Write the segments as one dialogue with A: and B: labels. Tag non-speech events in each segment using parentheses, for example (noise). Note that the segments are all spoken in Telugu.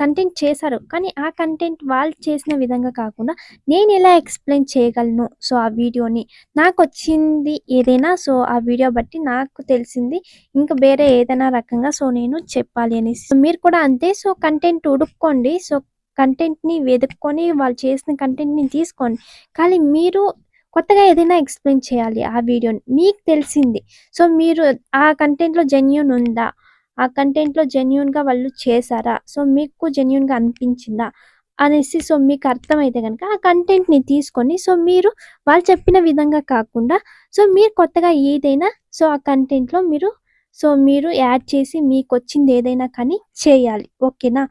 A: కంటెంట్ చేశారు. కానీ ఆ కంటెంట్ వాళ్ళు చేసిన విధంగా కాకుండా నేను ఎలా ఎక్స్ప్లెయిన్ చేయగలను? సో ఆ వీడియోని నాకు వచ్చింది ఏదైనా సో ఆ వీడియో బట్టి నాకు తెలిసింది. ఇంకా వేరే ఏదైనా రకంగా సో నేను చెప్పాలి అనేసి. సో మీరు కూడా అంతే సో కంటెంట్ ఉడుక్కోండి. సో కంటెంట్ని వెతుక్కొని వాళ్ళు చేసిన కంటెంట్ని తీసుకోండి. కానీ మీరు కొత్తగా ఏదైనా ఎక్స్ప్లెయిన్ చేయాలి ఆ వీడియోని. మీకు తెలిసింది. సో మీరు ఆ కంటెంట్లో జెన్యున్ ఉందా? ఆ కంటెంట్లో జెన్యున్గా వాళ్ళు చేశారా? సో మీకు జెన్యున్గా అనిపించిందా? అనేసి సో మీకు అర్థమైతే కనుక ఆ కంటెంట్ని తీసుకొని సో మీరు వాళ్ళు చెప్పిన విధంగా కాకుండా సో మీరు కొత్తగా ఏదైనా సో ఆ కంటెంట్లో మీరు సో మీరు యాడ్ చేసి మీకు వచ్చింది ఏదైనా కానీ చేయాలి. ఓకేనా?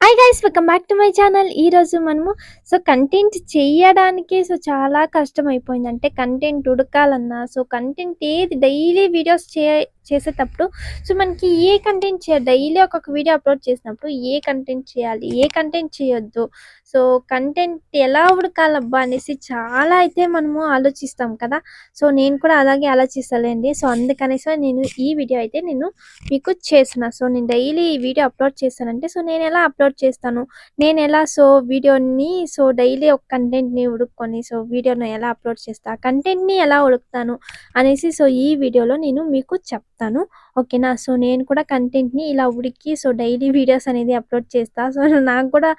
A: Hi guys welcome back to my channel ఈరోజు మనము సో కంటెంట్ చేయడానికి సో చాలా కష్టం అయిపోయింది అంటే కంటెంట్ ఉడకాలన్నా సో కంటెంట్ ఏది డైలీ వీడియోస్ చే చేసేటప్పుడు సో మనకి ఏ కంటెంట్ చేయాలి డైలీ ఒక్కొక్క వీడియో అప్లోడ్ చేసినప్పుడు ఏ కంటెంట్ చేయాలి ఏ కంటెంట్ చేయొద్దు సో కంటెంట్ ఎలా ఉడకాలబ్బా అనేసి చాలా అయితే మనము ఆలోచిస్తాం కదా. సో నేను కూడా అలాగే ఆలోచిస్తాలేండి. సో అందుకనేసి నేను ఈ వీడియో అయితే నేను మీకు చేసిన సో నేను డైలీ ఈ వీడియో అప్లోడ్ చేస్తానంటే సో నేను ఎలా అప్లోడ్ చేస్తాను? నేను ఎలా సో వీడియోని సో డైలీ ఒక కంటెంట్ని ఉడుక్కొని సో వీడియోను ఎలా అప్లోడ్ చేస్తా కంటెంట్ని ఎలా ఉడుకుతాను అనేసి సో ఈ వీడియోలో నేను మీకు చెప్తాను. ఓకేనా సో నేను కూడా కంటెంట్ని ఇలా ఉడికి సో డైలీ వీడియోస్ అనేది అప్లోడ్ చేస్తా. సో (laughs) నాకు కూడా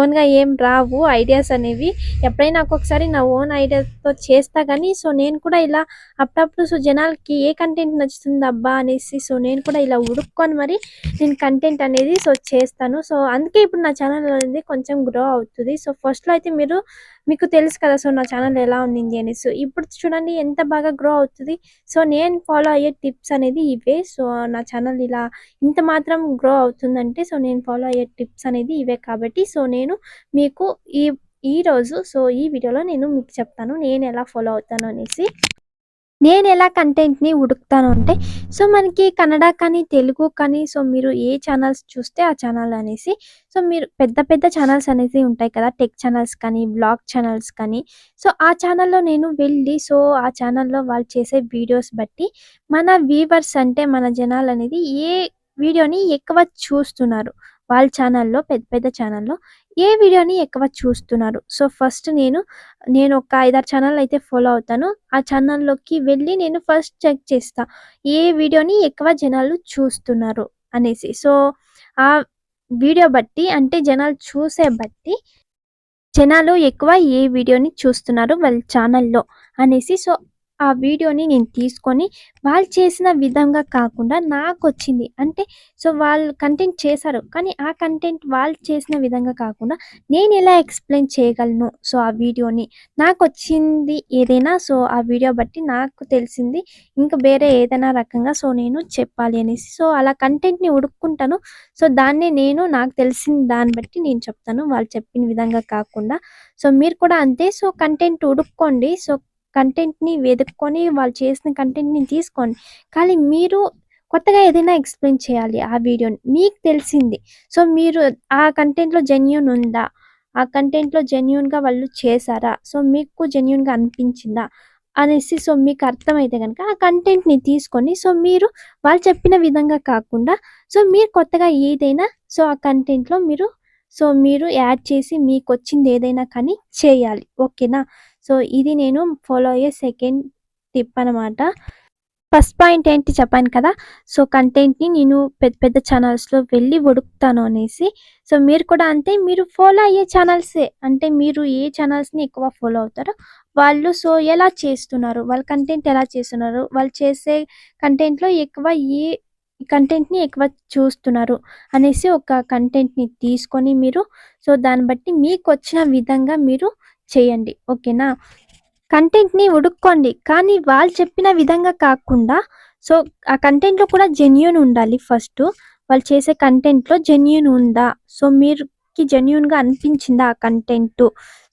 A: ఓన్గా ఏం రావు ఐడియాస్ అనేవి. ఎప్పుడైనా ఒక్కొక్కసారి నా ఓన్ ఐడియాతో చేస్తా కానీ సో నేను కూడా ఇలా అప్పుడప్పుడు సో జనాలకి ఏ కంటెంట్ నచ్చుతుంది అబ్బా అనేసి సో నేను కూడా ఇలా ఉడుక్కొని మరి నేను కంటెంట్ అనేది సో చేస్తాను. సో అందుకే ఇప్పుడు నా ఛానల్ అనేది కొంచెం గ్రో అవుతుంది. సో ఫస్ట్లో అయితే మీరు మీకు తెలుసు కదా సో నా ఛానల్ ఎలా ఉండింది అని. సో ఇప్పుడు చూడండి ఎంత బాగా గ్రో అవుతుంది. సో నేను ఫాలో అయ్యే టిప్స్ అనేది ఇవే. సో నా ఛానల్ ఇలా ఇంత మాత్రం గ్రో అవుతుందంటే సో నేను ఫాలో అయ్యే టిప్స్ అనేది ఇవే కాబట్టి. సో నేను మీకు ఈ ఈ రోజు సో ఈ వీడియోలో నేను మీకు చెప్తాను నేను ఎలా ఫాలో అవుతాను అనేసి. నేను ఎలా కంటెంట్ని ఉడుకుతాను అంటే సో మనకి కన్నడ కానీ తెలుగు కానీ సో మీరు ఏ ఛానల్స్ చూస్తే ఆ ఛానల్ అనేసి సో మీరు పెద్ద పెద్ద ఛానల్స్ అనేసి ఉంటాయి కదా టెక్ ఛానల్స్ కానీ బ్లాగ్ ఛానల్స్ కానీ. సో ఆ ఛానల్లో నేను వెళ్ళి సో ఆ ఛానల్లో వాళ్ళు చేసే వీడియోస్ బట్టి మన వీవర్స్ అంటే మన జనాలు అనేది ఏ వీడియోని ఎక్కువ చూస్తున్నారు. వాళ్ళ ఛానల్లో పెద్ద పెద్ద ఛానల్లో ఏ వీడియోని ఎక్కువ చూస్తున్నారు? సో ఫస్ట్ నేను నేను ఒక ఐదారు ఛానల్ అయితే ఫాలో అవుతాను. ఆ ఛానల్లోకి వెళ్ళి నేను ఫస్ట్ చెక్ చేస్తా ఏ వీడియోని ఎక్కువ జనాలు చూస్తున్నారు అనేసి. సో ఆ వీడియో బట్టి అంటే జనాలు చూసే బట్టి జనాలు ఎక్కువ ఏ వీడియోని చూస్తున్నారు వాళ్ళ ఛానల్లో అనేసి. సో ఆ వీడియోని నేను తీసుకొని వాళ్ళు చేసిన విధంగా కాకుండా నాకు వచ్చింది అంటే సో వాళ్ళు కంటెంట్ చేశారు. కానీ ఆ కంటెంట్ వాళ్ళు చేసిన విధంగా కాకుండా నేను ఎలా ఎక్స్ప్లెయిన్ చేయగలను? సో ఆ వీడియోని. నాకు వచ్చింది ఏదైనా సో ఆ వీడియో బట్టి నాకు తెలిసింది. ఇంకా వేరే ఏదైనా రకంగా సో నేను చెప్పాలి అనేసి. సో అలా కంటెంట్ని ఉడుక్కుంటాను. సో దాన్నే నేను నాకు తెలిసిన దాన్ని బట్టి నేను చెప్తాను. వాళ్ళు చెప్పిన విధంగా కాకుండా. సో మీరు కూడా అంతే. So content ఉడుక్కోండి. సో కంటెంట్ని వెతుక్కొని వాళ్ళు చేసిన కంటెంట్ని తీసుకోండి. కానీ మీరు కొత్తగా ఏదైనా ఎక్స్ప్లెయిన్ చేయాలి ఆ వీడియోని మీకు తెలిసింది. సో మీరు ఆ కంటెంట్లో జెన్యున్ ఉందా? ఆ కంటెంట్లో జెన్యున్గా వాళ్ళు చేశారా? సో మీకు జెన్యున్గా అనిపించిందా? అనేసి సో మీకు అర్థమైతే కనుక ఆ కంటెంట్ని తీసుకొని సో మీరు వాళ్ళు చెప్పిన విధంగా కాకుండా సో మీరు కొత్తగా ఏదైనా సో ఆ కంటెంట్లో మీరు సో మీరు యాడ్ చేసి మీకు వచ్చింది ఏదైనా కానీ చేయాలి. ఓకేనా? సో ఇది నేను ఫాలో అయ్యే సెకండ్ టిప్ అనమాట ఫస్ట్ పాయింట్ ఏంటి చెప్పాను కదా? సో కంటెంట్ని నేను పెద్ద పెద్ద ఛానల్స్లో వెళ్ళి ఒడుకుతాను అనేసి. సో మీరు కూడా అంతే మీరు ఫాలో అయ్యే ఛానల్సే అంటే మీరు ఏ ఛానల్స్ని ఎక్కువ ఫాలో అవుతారో వాళ్ళు సో ఎలా చేస్తున్నారు? వాళ్ళ కంటెంట్ ఎలా చేస్తున్నారు? వాళ్ళు చేసే కంటెంట్లో ఎక్కువ ఏ కంటెంట్ని ఎక్కువ చూస్తున్నారు అనేసి ఒక కంటెంట్ని తీసుకొని మీరు సో దాన్ని బట్టి మీకు వచ్చిన విధంగా మీరు చేయండి ఓకేనా? కంటెంట్ని ఉడుక్కోండి కానీ వాళ్ళు చెప్పిన విధంగా కాకుండా సో ఆ కంటెంట్లో కూడా జెన్యున్ ఉండాలి ఫస్ట్. వాళ్ళు చేసే కంటెంట్లో జెన్యున్ ఉందా? సో మీరుకి జెన్యున్గా అనిపించిందా ఆ కంటెంట్?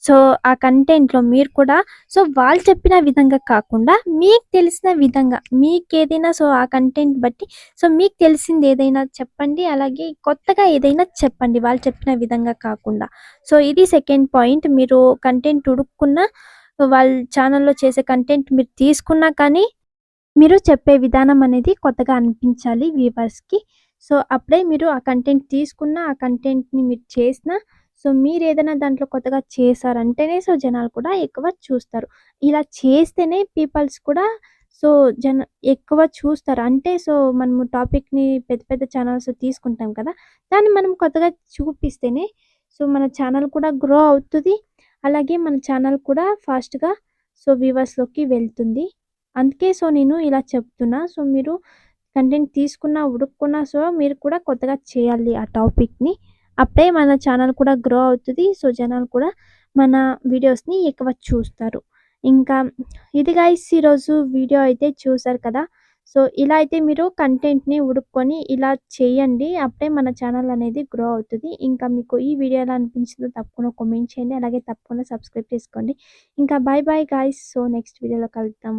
A: సో ఆ కంటెంట్లో మీరు కూడా సో వాళ్ళు చెప్పిన విధంగా కాకుండా మీకు తెలిసిన విధంగా మీకు ఏదైనా సో ఆ కంటెంట్ బట్టి సో మీకు తెలిసింది ఏదైనా చెప్పండి అలాగే కొత్తగా ఏదైనా చెప్పండి వాళ్ళు చెప్పిన విధంగా కాకుండా. సో ఇది సెకండ్ పాయింట్ మీరు కంటెంట్ ఉడుక్కున్న వాళ్ళ ఛానల్లో చేసే కంటెంట్ మీరు తీసుకున్నా కానీ మీరు చెప్పే విధానం అనేది కొత్తగా అనిపించాలి వ్యూవర్స్కి సో అప్పుడే మీరు ఆ కంటెంట్ తీసుకున్న ఆ కంటెంట్‌ని మీరు చేసినా సో మీరు ఏదైనా దాంట్లో కొత్తగా చేశారంటేనే సో జనాలు కూడా ఎక్కువ చూస్తారు. ఇలా చేస్తేనే పీపుల్స్ కూడా సో జన ఎక్కువ చూస్తారు. అంటే సో మనము టాపిక్‌ని పెద్ద పెద్ద ఛానల్స్ తీసుకుంటాం కదా! దాన్ని మనం కొత్తగా చూపిస్తేనే సో మన ఛానల్ కూడా గ్రో అవుతుంది అలాగే మన ఛానల్ కూడా ఫాస్ట్‌గా సో వ్యూవర్స్‌లోకి వెళ్తుంది. అందుకే సో నేను ఇలా చెప్తున్నా. సో మీరు కంటెంట్ తీసుకున్నా, ఉడుక్కున్నా సో మీరు కూడా కొత్తగా చేయాలి ఆ టాపిక్‌ని. అప్పుడే మన ఛానల్ కూడా గ్రో అవుతుంది సో జనాలు కూడా మన వీడియోస్‌ని ఎక్కువ చూస్తారు. ఇంకా ఇది గైస్ ఈరోజు వీడియో అయితే చూసారు కదా! సో ఇలా అయితే మీరు కంటెంట్‌ని ఉడుక్కొని ఇలా చేయండి. అప్పుడే మన ఛానల్ అనేది గ్రో అవుతుంది ఇంకా మీకు ఈ వీడియో ఎలా అనిపించిందో తప్పకుండా కామెంట్ చేయండి. అలాగే తప్పకుండా సబ్స్క్రైబ్ చేసుకోండి. ఇంకా bye bye guys. So next వీడియోలో కలుద్దాం.